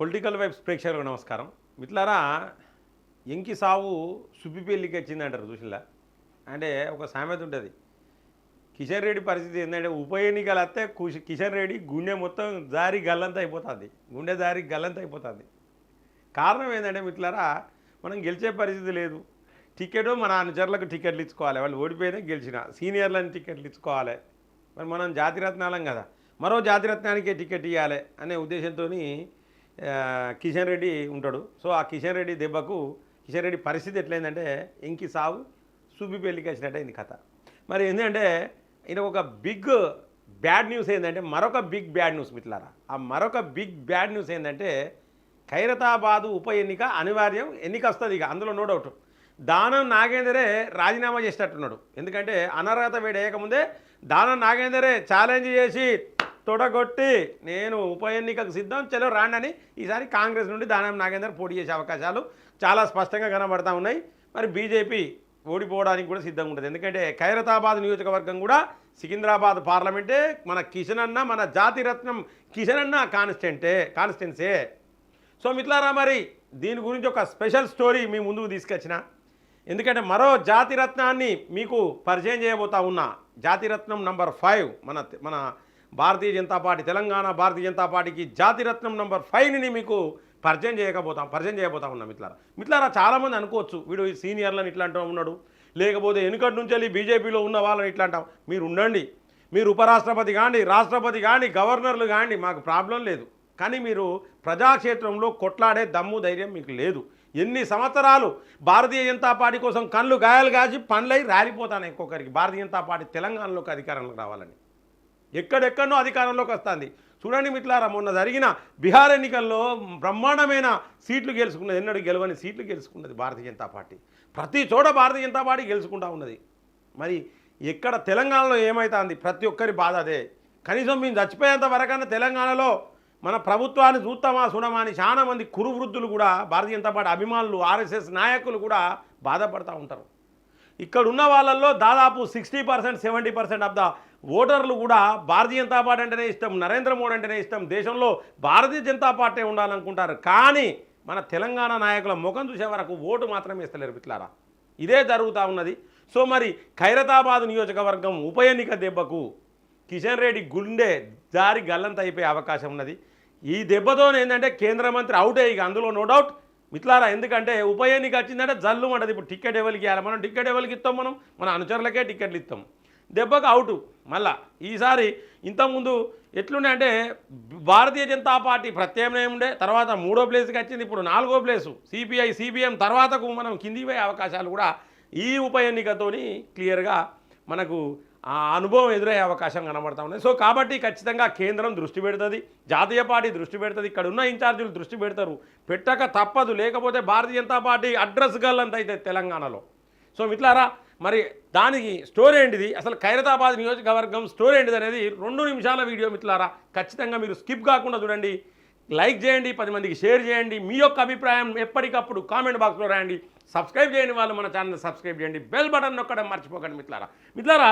Political vibes ప్రేక్షకులకు నమస్కారం. మిట్లారా ఎంకి సావు సుబ్బిపెల్లికి వచ్చింది అంటారు చూసిలా అంటే ఒక సామెత ఉంటుంది. కిషన్ రెడ్డి పరిస్థితి ఏంటంటే ఉప ఎన్నికలు వస్తే కిషన్ రెడ్డి గుండె మొత్తం జారి గల్లంత అయిపోతుంది. గుండె జారి గల్లంత అయిపోతుంది. కారణం ఏంటంటే మిట్లారా మనం గెలిచే పరిస్థితి లేదు. టికెట్ మన అనుచరులకు టికెట్లు ఇచ్చుకోవాలి. వాళ్ళు ఓడిపోయినా గెలిచిన. సీనియర్లను టికెట్లు ఇచ్చుకోవాలి. మరి మనం జాతిరత్నాలం కదా. మరో జాతిరత్నానికే టికెట్ ఇవ్వాలి అనే ఉద్దేశంతో కిషన్ రెడ్డి ఉంటాడు. సో ఆ కిషన్ రెడ్డి దెబ్బకు కిషన్ రెడ్డి పరిస్థితి ఎట్లయిందంటే ఇంకి సావు సుబ్బి పెళ్ళికి వచ్చినట్టు కథ. మరి ఏంటంటే ఈయన ఒక బిగ్ బ్యాడ్ న్యూస్ ఏంటంటే మరొక బిగ్ బ్యాడ్ న్యూస్ మిట్లారా ఆ మరొక బిగ్ బ్యాడ్ న్యూస్ ఏంటంటే ఖైరతాబాదు ఉప ఎన్నిక అనివార్యం ఎన్నిక వస్తుంది ఇక అందులో నో డౌట్. దానం నాగేందరే రాజీనామా చేసేటట్టున్నాడు. ఎందుకంటే అనర్హత వేడేయకముందే దానం నాగేందరే ఛాలెంజ్ చేసి తొడగొట్టి నేను ఉప ఎన్నికకు సిద్ధం చలో రాండని ఈసారి కాంగ్రెస్ నుండి దానం నాగేందర్ పోటీ చేసే అవకాశాలు చాలా స్పష్టంగా కనబడతా ఉన్నాయి. మరి బీజేపీ ఓడిపోవడానికి కూడా సిద్ధంగా ఉంటుంది. ఎందుకంటే ఖైరతాబాద్ నియోజకవర్గం కూడా సికింద్రాబాద్ పార్లమెంటే మన కిషన్ అన్న మన జాతిరత్నం కిషన్ అన్న కాన్స్టెంటే కాన్స్టెన్సే. సో మిట్లారా మరి దీని గురించి ఒక స్పెషల్ స్టోరీ మీ ముందుకు తీసుకొచ్చిన. ఎందుకంటే మరో జాతిరత్నాన్ని మీకు పరిచయం చేయబోతా ఉన్నా. జాతిరత్నం నంబర్ ఫైవ్ మన మన భారతీయ జనతా పార్టీ తెలంగాణ భారతీయ జనతా పార్టీకి జాతిరత్నం నంబర్ ఫైవ్ని మీకు పరిచయం చేయకపోతాం పరిచయం చేయబోతా ఉన్నాం మిట్లారా మిట్లారా చాలామంది అనుకోవచ్చు వీడు ఈ సీనియర్లను ఇట్లా అంటూ ఉన్నాడు. లేకపోతే వెనుకటి నుంచి వెళ్ళి బీజేపీలో ఉన్న వాళ్ళని ఇట్లా అంటాం మీరు ఉండండి. మీరు ఉపరాష్ట్రపతి కానీ రాష్ట్రపతి కానీ గవర్నర్లు కానీ మాకు ప్రాబ్లం లేదు. కానీ మీరు ప్రజాక్షేత్రంలో కొట్లాడే దమ్ము ధైర్యం మీకు లేదు. ఎన్ని సంవత్సరాలు భారతీయ జనతా పార్టీ కోసం కళ్ళు గాయాలు కాచి పండ్లై రాలిపోతాను ఇంకొకరికి. భారతీయ జనతా పార్టీ తెలంగాణలోకి అధికారంలోకి రావాలని. ఎక్కడెక్కడనో అధికారంలోకి వస్తుంది. చూడండి మిట్లారా మొన్న జరిగిన బీహార్ ఎన్నికల్లో బ్రహ్మాండమైన సీట్లు గెలుచుకున్నది ఎన్నడూ గెలవని సీట్లు గెలుచుకున్నది భారతీయ జనతా పార్టీ. ప్రతి చోట భారతీయ జనతా పార్టీ గెలుచుకుంటా ఉన్నది. మరి ఎక్కడ తెలంగాణలో ఏమవుతుంది ప్రతి ఒక్కరి బాధ అదే. కనీసం మేము చచ్చిపోయేంత వరకన్నా తెలంగాణలో మన ప్రభుత్వాన్ని చూస్తామా చూడమా అని చాలామంది మంది కూడా భారతీయ జనతా పార్టీ అభిమానులు ఆర్ఎస్ఎస్ నాయకులు కూడా బాధపడుతూ ఉంటారు. ఇక్కడ ఉన్న వాళ్ళల్లో దాదాపు sixty percent seventy percent of the ఓటర్లు కూడా భారతీయ జనతా పార్టీ అంటేనే ఇష్టం నరేంద్ర మోడీ అంటేనే ఇష్టం దేశంలో భారతీయ జనతా పార్టీ ఉండాలనుకుంటారు. కానీ మన తెలంగాణ నాయకుల ముఖం చూసే వరకు ఓటు మాత్రమే ఇస్తలేరు పిట్లారా ఇదే జరుగుతూ ఉన్నది. సో మరి ఖైరతాబాద్ నియోజకవర్గం ఉప ఎన్నిక దెబ్బకు కిషన్ రెడ్డి గుండె జారి గల్లంత అయిపోయే అవకాశం ఉన్నది. ఈ దెబ్బతో ఏంటంటే కేంద్ర మంత్రి అవుట్ అయ్యి అందులో నో డౌట్ మిట్లారా ఎందుకంటే ఉప ఎన్నిక వచ్చిందంటే జల్లు ఉంటుంది ఇప్పుడు టికెట్ ఎవరికి ఇవ్వాలి? మనం టికెట్ ఎవరికి ఇస్తాం మనం? మన అనుచరులకే టికెట్లు ఇస్తాం. దెబ్బకు అవుటు. మళ్ళా ఈసారి ఇంతకుముందు ఎట్లుండే అంటే భారతీయ జనతా పార్టీ ప్రత్యామ్నాయం ఉండే తర్వాత మూడో ప్లేస్కి వచ్చింది ఇప్పుడు నాలుగో ప్లేసు. సిపిఐ సిపిఎం తర్వాతకు మనం కింది పోయే అవకాశాలు కూడా ఈ ఉప ఎన్నికతోని క్లియర్గా మనకు ఆ అనుభవం ఎదురయ్యే అవకాశం కనబడతా ఉన్నాయి. సో కాబట్టి ఖచ్చితంగా కేంద్రం దృష్టి పెడుతుంది జాతీయ పార్టీ దృష్టి పెడుతుంది ఇక్కడ ఉన్న ఇన్ఛార్జీలు దృష్టి పెడతారు. పెట్టక తప్పదు లేకపోతే భారతీయ జనతా పార్టీ అడ్రస్ గల్లంత అయితే తెలంగాణలో. సో మిట్లారా మరి దానికి స్టోరీ ఏంటిది? అసలు ఖైరతాబాద్ నియోజకవర్గం స్టోరీ ఏంటిది అనేది రెండు నిమిషాల వీడియో మిత్రులారా ఖచ్చితంగా మీరు స్కిప్ కాకుండా చూడండి. లైక్ చేయండి పది మందికి షేర్ చేయండి. మీ యొక్క అభిప్రాయం ఎప్పటికప్పుడు కామెంట్ బాక్స్లో రాయండి. సబ్స్క్రైబ్ చేయని వాళ్ళు మన ఛానల్ సబ్స్క్రైబ్ చేయండి. బెల్ బటన్ నొక్కడం మర్చిపోకండి మిత్రులారా. మిత్రులారా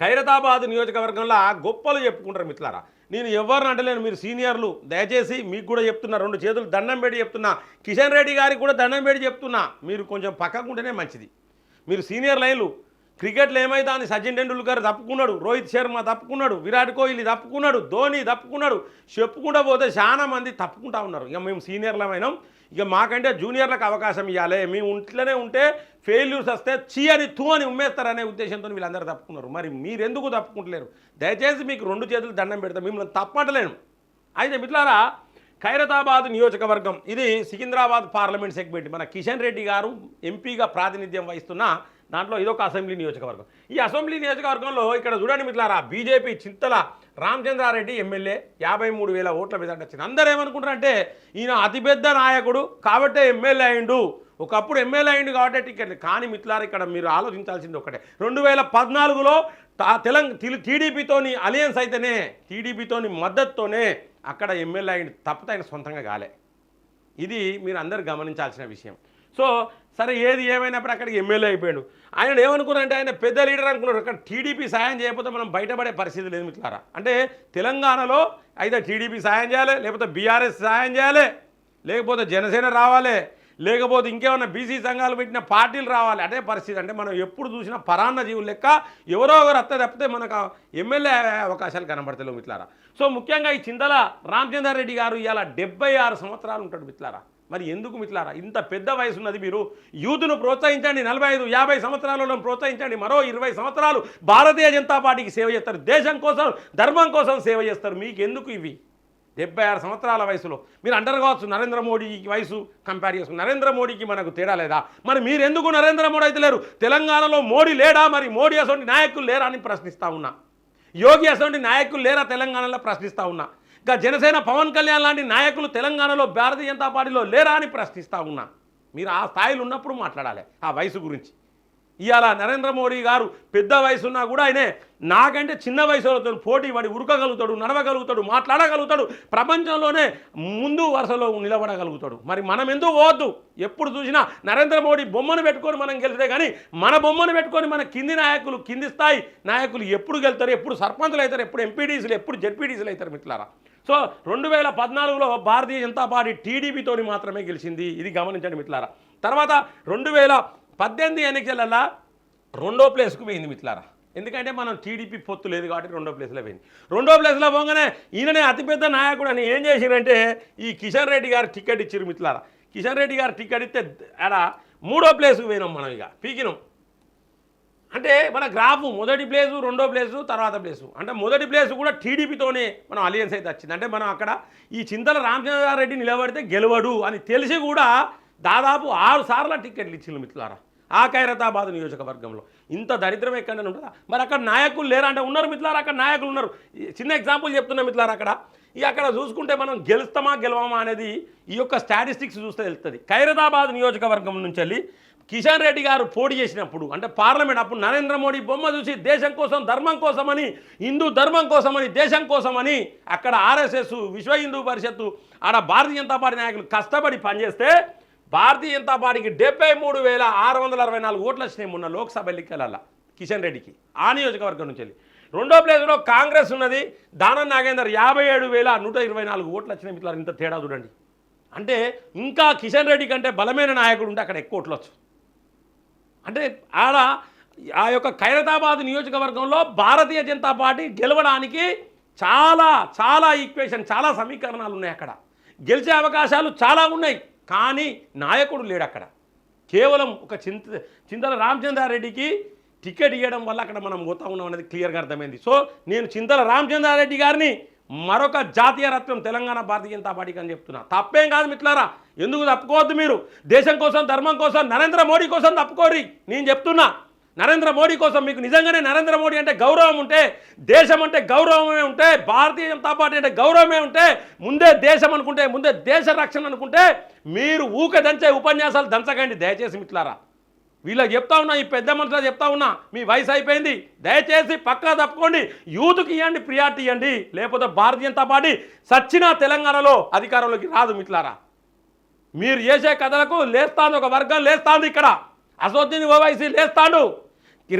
ఖైరతాబాద్ నియోజకవర్గంలో గొప్పలు చెప్పుకుంటారు మిత్రులారా. నేను ఎవరిని అంటలేను మీరు సీనియర్లు. దయచేసి మీకు కూడా చెప్తున్నా రెండు చేతులు దండం పెట్టి చెప్తున్నా. కిషన్ రెడ్డి గారికి కూడా దండం పెట్టి చెప్తున్నా. మీరు కొంచెం పక్కకుంటేనే మంచిది. మీరు సీనియర్ లైన్లు. క్రికెట్లో ఏమైంది సచిన్ టెండూల్కర్ తప్పుకున్నాడు రోహిత్ శర్మ తప్పుకున్నాడు విరాట్ కోహ్లీ తప్పుకున్నాడు ధోని తప్పుకున్నాడు. చెప్పుకుంటూ పోతే చాలా మంది తప్పుకుంటా ఉన్నారు. ఇక మేము సీనియర్లమైనాం ఇక మాకంటే జూనియర్లకు అవకాశం ఇవ్వాలి. మేము ఇంట్లోనే ఉంటే ఫెయిల్యూర్స్ వస్తే చీ అని తూ అని ఉమ్మేస్తారనే ఉద్దేశంతో వీళ్ళందరూ తప్పుకున్నారు. మరి మీరెందుకు తప్పుకుంటలేరు? దయచేసి మీకు రెండు చేతులు దండం పెడతాం. మిమ్మల్ని తప్పటలేను అయితే మిట్లారా ఖైరతాబాద్ నియోజకవర్గం. ఇది సికింద్రాబాద్ పార్లమెంట్ సెగ్మెంట్. మన కిషన్ రెడ్డి గారు ఎంపీగా ప్రాతినిధ్యం వహిస్తున్న దాంట్లో ఇదొక అసెంబ్లీ నియోజకవర్గం. ఈ అసెంబ్లీ నియోజకవర్గంలో ఇక్కడ చూడండి మిత్రులారా బీజేపీ చింతల రామచంద్రారెడ్డి ఎమ్మెల్యే యాభై మూడు వేల ఓట్ల మీద వచ్చింది. అందరూ ఏమనుకుంటారంటే ఈయన అతిపెద్ద నాయకుడు కాబట్టే ఎమ్మెల్యే అయిండు. ఒకప్పుడు ఎమ్మెల్యే అయిండు కాబట్టి టికెట్ కానీ మిత్రులారా ఇక్కడ మీరు ఆలోచించాల్సింది ఒకటే రెండు వేల పద్నాలుగులో తెలంగాణ టీడీపీతోని అలయన్స్ అయితేనే టీడీపీతోని మద్దతుతోనే అక్కడ ఎమ్మెల్యే అయిన తప్పత ఆయన సొంతంగా కాలే. ఇది మీరు అందరు గమనించాల్సిన విషయం. సో సరే ఏది ఏమైనప్పుడు అక్కడికి ఎమ్మెల్యే అయిపోయాడు. ఆయన ఏమనుకున్నారంటే ఆయన పెద్ద లీడర్ అనుకున్నారు. అక్కడ టీడీపీ సాయం చేయకపోతే మనం బయటపడే పరిస్థితి లేదు మిట్లారా అంటే తెలంగాణలో అయితే టీడీపీ సాయం చేయాలి లేకపోతే బీఆర్ఎస్ సాయం చేయాలి లేకపోతే జనసేన రావాలి లేకపోతే ఇంకేమైనా బీసీ సంఘాలు పెట్టిన పార్టీలు రావాలి. అదే పరిస్థితి. అంటే మనం ఎప్పుడు చూసినా పరాన్న జీవులు లెక్క ఎవరో ఒకరు అత్త తప్పితే మనకు ఎమ్మెల్యే అవకాశాలు కనబడతలేవు మిట్లారా సో ముఖ్యంగా ఈ చింతల రామచంద్ర రెడ్డి గారు ఇవాళ డెబ్బై ఆరు సంవత్సరాలు ఉంటాడు మిట్లారా మరి ఎందుకు మిట్లారా ఇంత పెద్ద వయసు ఉన్నది మీరు. యూత్ను ప్రోత్సహించండి. నలభై ఐదు యాభై సంవత్సరాలలో ప్రోత్సహించండి. మరో ఇరవై సంవత్సరాలు భారతీయ జనతా పార్టీకి సేవ చేస్తారు. దేశం కోసం ధర్మం కోసం సేవ చేస్తారు. మీకు ఎందుకు ఇవి? డెబ్బై ఆరు సంవత్సరాల వయసులో. మీరు అంటారు కావచ్చు నరేంద్ర మోడీకి వయసు కంపేర్ చేసుకుని నరేంద్ర మోడీకి మనకు తేడా లేదా? మరి మీరు ఎందుకు నరేంద్ర మోడీ అయితే లేరు? తెలంగాణలో మోడీ లేడా? మరి మోడీ అసోంటి నాయకులు లేరా అని ప్రశ్నిస్తా ఉన్నా. యోగి అసోంటి నాయకులు లేరా తెలంగాణలో ప్రశ్నిస్తా ఉన్నా. ఇంకా జనసేన పవన్ కళ్యాణ్ లాంటి నాయకులు తెలంగాణలో భారతీయ జనతా పార్టీలో లేరా అని ప్రశ్నిస్తా ఉన్నా. మీరు ఆ స్థాయిలో ఉన్నప్పుడు మాట్లాడాలి ఆ వయసు గురించి. ఇవాళ నరేంద్ర మోడీ గారు పెద్ద వయసు ఉన్నా కూడా ఆయనే నాకంటే చిన్న వయసులో పోటీ పడి ఉరకగలుగుతాడు నడవగలుగుతాడు మాట్లాడగలుగుతాడు ప్రపంచంలోనే ముందు వరుసలో నిలబడగలుగుతాడు. మరి మనం ఎందుకు పోవద్దు? ఎప్పుడు చూసినా నరేంద్ర మోడీ బొమ్మను పెట్టుకొని మనం గెలిస్తే కానీ మన బొమ్మను పెట్టుకొని మన కింది నాయకులు కింది స్థాయి నాయకులు ఎప్పుడు గెలుతారు? ఎప్పుడు సర్పంచులు అవుతారు? ఎప్పుడు ఎంపీడీసీలు ఎప్పుడు జెడ్పీడీసీలు అవుతారు మిట్లారా సో రెండు వేల పద్నాలుగులో భారతీయ జనతా పార్టీ టీడీపీతోని మాత్రమే గెలిచింది. ఇది గమనించండి మిట్లారా తర్వాత రెండు వేల పద్దెనిమిది ఎన్నికలలో రెండో ప్లేస్కు పోయింది మిట్లారా ఎందుకంటే మనం టీడీపీ పొత్తు లేదు కాబట్టి రెండో ప్లేస్లో పోయింది. రెండో ప్లేస్లో పోగానే ఈయననే అతిపెద్ద నాయకుడు అని ఏం చేసిరంటే ఈ కిషన్ రెడ్డి గారు టికెట్ ఇచ్చిరు మిట్లారా కిషన్ రెడ్డి గారు టికెట్ ఇస్తే ఆడ మూడో ప్లేస్కి పోయినాం మనం ఇక పీకినాం. అంటే మన గ్రాఫ్ మొదటి ప్లేసు రెండో ప్లేసు తర్వాత ప్లేసు. అంటే మొదటి ప్లేసు కూడా టీడీపీతోనే మనం అలియన్స్ అయితే వచ్చింది. అంటే మనం అక్కడ ఈ చింతల రామచంద్రారెడ్డి నిలబడితే గెలవడు అని తెలిసి కూడా దాదాపు ఆరు సార్ల టికెట్లు ఇచ్చింది మిత్రులారా. ఆ ఖైరతాబాద్ నియోజకవర్గంలో. ఇంత దరిద్రం ఎక్కడైనా ఉంటుందా? మరి అక్కడ నాయకులు లేరా అంటే ఉన్నారు మిత్రులారా? అక్కడ నాయకులు ఉన్నారు. చిన్న ఎగ్జాంపుల్ చెప్తున్నా మిత్రులారా అక్కడ? ఇక అక్కడ చూసుకుంటే మనం గెలుస్తామా గెలవమా అనేది ఈ యొక్క స్టాటిస్టిక్స్ చూస్తే తెలుస్తుంది. ఖైరతాబాద్ నియోజకవర్గం నుంచి వెళ్ళి కిషన్ రెడ్డి గారు పోటీ చేసినప్పుడు అంటే పార్లమెంట్ అప్పుడు నరేంద్ర మోడీ బొమ్మ చూసి దేశం కోసం ధర్మం కోసమని హిందూ ధర్మం కోసమని దేశం కోసమని అక్కడ ఆర్ఎస్ఎస్ విశ్వ హిందూ పరిషత్తు ఆడ భారతీయ జనతా పార్టీ నాయకులు కష్టపడి పనిచేస్తే భారతీయ జనతా పార్టీకి డెబ్బై మూడు వేల ఆరు వందల అరవై నాలుగు ఓట్లు వచ్చినాయి మొన్న లోక్సభ ఎన్నికల కిషన్ రెడ్డికి ఆ నియోజకవర్గం నుంచి వెళ్ళి. రెండో ప్లేస్లో కాంగ్రెస్ ఉన్నది. దానం నాగేందర్ యాభై ఏడు వేల నూట ఇరవై నాలుగు ఓట్లు వచ్చినాయి. మిత్రులు ఇంత తేడా చూడండి. అంటే ఇంకా కిషన్ రెడ్డి కంటే బలమైన నాయకుడు ఉంటే అక్కడ ఎక్కువ ఓట్లు వచ్చు అంటే ఆడ ఆ యొక్క ఖైరతాబాద్ నియోజకవర్గంలో భారతీయ జనతా పార్టీ గెలవడానికి చాలా చాలా ఈక్వేషన్ చాలా సమీకరణాలు ఉన్నాయి అక్కడ. గెలిచే అవకాశాలు చాలా ఉన్నాయి. కానీ నాయకుడు లేడు అక్కడ కేవలం ఒక చింత చింతల రామచంద్రారెడ్డికి టికెట్ ఇవ్వడం వల్ల అక్కడ మనం పోతా ఉన్నాం అనేది క్లియర్గా అర్థమైంది. సో నేను చింతల రామచంద్రారెడ్డి గారిని మరొక జాతీయ రత్నం తెలంగాణ భారతీయ జనతా పార్టీకి అని చెప్తున్నా. తప్పేం కాదు మిట్లారా ఎందుకు తప్పుకోవద్దు మీరు? దేశం కోసం ధర్మం కోసం నరేంద్ర మోడీ కోసం తప్పుకోరి నేను చెప్తున్నా. నరేంద్ర మోడీ కోసం మీకు నిజంగానే నరేంద్ర మోడీ అంటే గౌరవం ఉంటే దేశం అంటే గౌరవమే ఉంటే భారతీయ జనతా పార్టీ అంటే గౌరవమే ఉంటే ముందే దేశం అనుకుంటే ముందే దేశ రక్షణ అనుకుంటే మీరు ఊక దంచే ఉపన్యాసాలు దంచకండి. దయచేసి మిట్లారా వీళ్ళకి చెప్తా ఉన్నా ఈ పెద్ద మనుషులు చెప్తా ఉన్నా మీ వయసు అయిపోయింది. దయచేసి పక్కా తప్పుకోండి. యూత్కి ఇవ్వండి ప్రియారిటీ ఇవ్వండి లేకపోతే భారతీయ జనతా పార్టీ సచ్చిన తెలంగాణలో అధికారంలోకి రాదు మిట్లారా మీరు చేసే కథలకు లేస్తాను ఒక వర్గం లేస్తాంది ఇక్కడ. అసోద్దీన్ ఓవైసీ లేస్తాడు.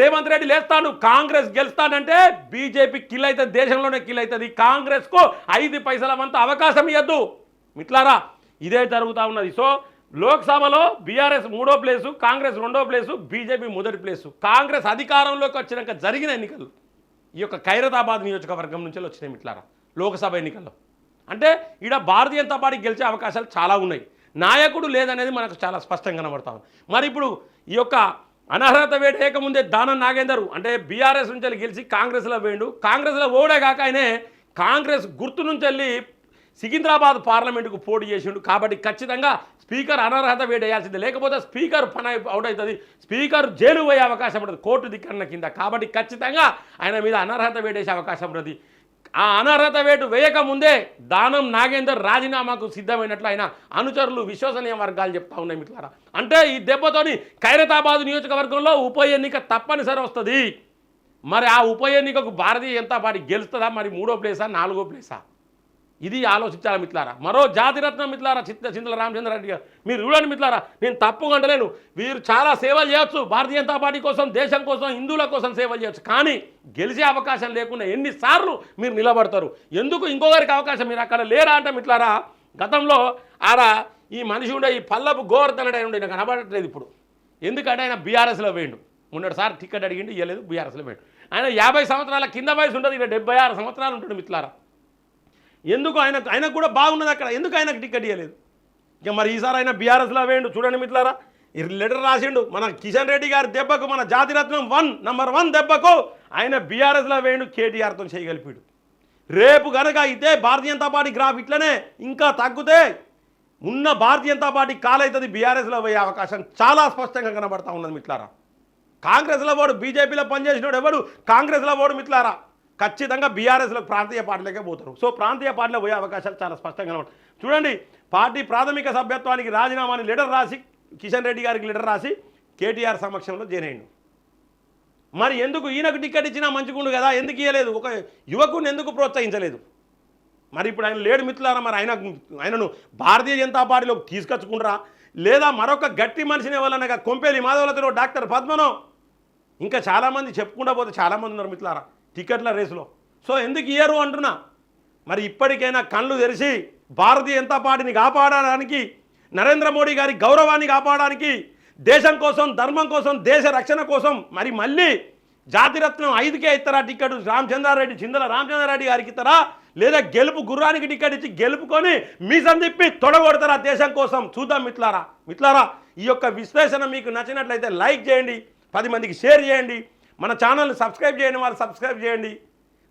రేవంత్ రెడ్డి లేస్తాడు కాంగ్రెస్ గెలుస్తాడంటే బీజేపీ కిల్ అవుతుంది దేశంలోనే కిల్ అవుతుంది కాంగ్రెస్కు ఐదు పైసల వంత అవకాశం ఇవ్వద్దు మిట్లారా? ఇదే జరుగుతూ ఉన్నది. సో లోక్సభలో బీఆర్ఎస్ మూడో ప్లేసు కాంగ్రెస్ రెండో ప్లేసు బీజేపీ మొదటి ప్లేసు. కాంగ్రెస్ అధికారంలోకి వచ్చినాక జరిగిన ఎన్నికలు ఈ యొక్క ఖైరతాబాద్ నియోజకవర్గం నుంచి వచ్చినాయి మిట్లారా? లోక్సభ ఎన్నికల్లో. అంటే ఈడ భారతీయ జనతా పార్టీ గెలిచే అవకాశాలు చాలా ఉన్నాయి. నాయకుడు లేదనేది మనకు చాలా స్పష్టంగా కనబడతా ఉంది. మరి ఇప్పుడు ఈ యొక్క అనర్హత వేట ముందే దానం నాగేందర్. అంటే బీఆర్ఎస్ నుంచి వెళ్ళి గెలిచి కాంగ్రెస్లో వేయండు కాంగ్రెస్లో ఓడే కాక ఆయనే కాంగ్రెస్ గుర్తు నుంచి వెళ్ళి సికింద్రాబాద్ పార్లమెంటుకు పోటీ చేసిండు. కాబట్టి ఖచ్చితంగా స్పీకర్ అనర్హత వేడేయాల్సిందే లేకపోతే స్పీకర్ పని అవుట్ అవుతుంది. స్పీకర్ జైలు పోయే అవకాశం ఉంటుంది కోర్టు ధిక్కరణ కింద. కాబట్టి ఖచ్చితంగా ఆయన మీద అనర్హత వేడేసే అవకాశం ఉంటుంది ఆ అనర్హత వేటు వేయకముందే దానం నాగేందర్ రాజీనామాకు సిద్ధమైనట్లు ఆయన అనుచరులు విశ్వసనీయ వర్గాలు చెప్తా ఉన్నాయి మిట్లారా అంటే ఈ దెబ్బతోని ఖైరతాబాద్ నియోజకవర్గంలో ఉప ఎన్నిక తప్పనిసరి వస్తుంది. మరి ఆ ఉప ఎన్నికకు భారతీయ జనతా పార్టీ గెలుస్తుందా? మరి మూడో ప్లేసా? నాలుగో ప్లేసా? ఇది ఆలోచించాలి మిత్లారా మరో జాతిరత్నం మిత్లారా చిత్త చింతల రామచంద్రారెడ్డి గారు. మీరు చూడండి మిత్లారా నేను తప్పు అంటలేను. వీరు చాలా సేవలు చేయొచ్చు. భారతీయ జనతా పార్టీ కోసం దేశం కోసం హిందువుల కోసం సేవలు చేయొచ్చు. కానీ గెలిచే అవకాశం లేకుండా ఎన్నిసార్లు మీరు నిలబడతారు. ఎందుకు ఇంకొకరికి అవకాశం మీరు అక్కడ లేరా అంటే మిత్లారా గతంలో ఆడ ఈ మనిషి ఉండే ఈ పల్లపు గోవర్ధనుడు ఉండే నాకు కనబడట్లేదు ఇప్పుడు. ఎందుకంటే ఆయన బీఆర్ఎస్లో వేయండు. మొన్నటిసారి టికెట్ అడిగిండు ఇవ్వలేదు బీఆర్ఎస్లో వేయండు. ఆయన యాభై సంవత్సరాల కింద వయసు ఉంటుంది ఇక్కడ డెబ్బై ఆరు సంవత్సరాలు ఉంటుంది మిత్లారా ఎందుకు ఆయన ఆయనకు కూడా బాగున్నది అక్కడ? ఎందుకు ఆయనకు టికెట్ ఇవ్వలేదు ఇక మరి ఈసారి ఆయన బీఆర్ఎస్లో వేయండు. చూడండి మిత్రులారా లెటర్ రాసిండు. మన కిషన్ రెడ్డి గారి దెబ్బకు మన జాతిరత్నం వన్ నంబర్ వన్ దెబ్బకు ఆయన బీఆర్ఎస్లో వేయండు కేటీఆర్తో చేయగలిపాడు. రేపు కనుక అయితే భారతీయ జనతా పార్టీ గ్రాఫ్ ఇట్లనే ఇంకా తగ్గితే ఉన్న భారతీయ జనతా పార్టీ కాలవుతుంది బీఆర్ఎస్లో పోయే అవకాశం చాలా స్పష్టంగా కనబడతా ఉన్నది మిట్లారా కాంగ్రెస్లో వాడు బీజేపీలో పనిచేసినోడు ఎవడు? కాంగ్రెస్లో వాడు మిట్లారా ఖచ్చితంగా బీఆర్ఎస్లో ప్రాంతీయ పార్టీలకే పోతారు. సో ప్రాంతీయ పార్టీలో పోయే అవకాశాలు చాలా స్పష్టంగా ఉంటాయి. చూడండి పార్టీ ప్రాథమిక సభ్యత్వానికి రాజీనామాని లెటర్ రాసి కిషన్ రెడ్డి గారికి లెటర్ రాసి కేటీఆర్ సమక్షంలో చేరేయండు మరి ఎందుకు ఈయనకు టికెట్ ఇచ్చినా మంచిగుండు కదా? ఎందుకు ఇవ్వలేదు ఒక యువకుని ఎందుకు ప్రోత్సహించలేదు? మరి ఇప్పుడు ఆయన లేడు మిత్రులారా మరి ఆయన ఆయనను భారతీయ జనతా పార్టీలోకి తీసుకొచ్చుకుంటారా? లేదా మరొక గట్టి మనిషిని ఎవరన్నా కొంపేలి మాధవలతో డాక్టర్ పద్మనో? ఇంకా చాలామంది చెప్పుకుంటా పోతే చాలామంది ఉన్నారు మిత్రులారా. టికెట్ల రేసులో. సో ఎందుకు ఇయ్యరు అంటున్నా? మరి ఇప్పటికైనా కళ్ళు తెరిచి భారతీయ జనతా పార్టీని కాపాడడానికి నరేంద్ర మోడీ గారి గౌరవాన్ని కాపాడడానికి దేశం కోసం ధర్మం కోసం దేశ రక్షణ కోసం మరి మళ్ళీ జాతిరత్నం ఐదుకే ఇస్తారా టికెట్ రామచంద్రారెడ్డి చిందల రామచంద్రారెడ్డి గారికి ఇస్తారా? లేదా గెలుపు గుర్రానికి టికెట్ ఇచ్చి గెలుపుకొని మీసం తిప్పి తొడగొడతారా దేశం కోసం? చూద్దాం మిత్లారా మిత్లారా ఈ యొక్క విశ్లేషణ మీకు నచ్చినట్లయితే లైక్ చేయండి పది మందికి షేర్ చేయండి. మన ఛానల్ని సబ్స్క్రైబ్ చేయండి వాళ్ళు సబ్స్క్రైబ్ చేయండి.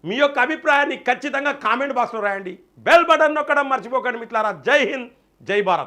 మీ యొక్క అభిప్రాయాన్ని ఖచ్చితంగా కామెంట్ బాక్స్లో రాయండి. బెల్ బటన్ నొక్కడం మర్చిపోకండి మిత్లారా జై హింద్ జై భారత్.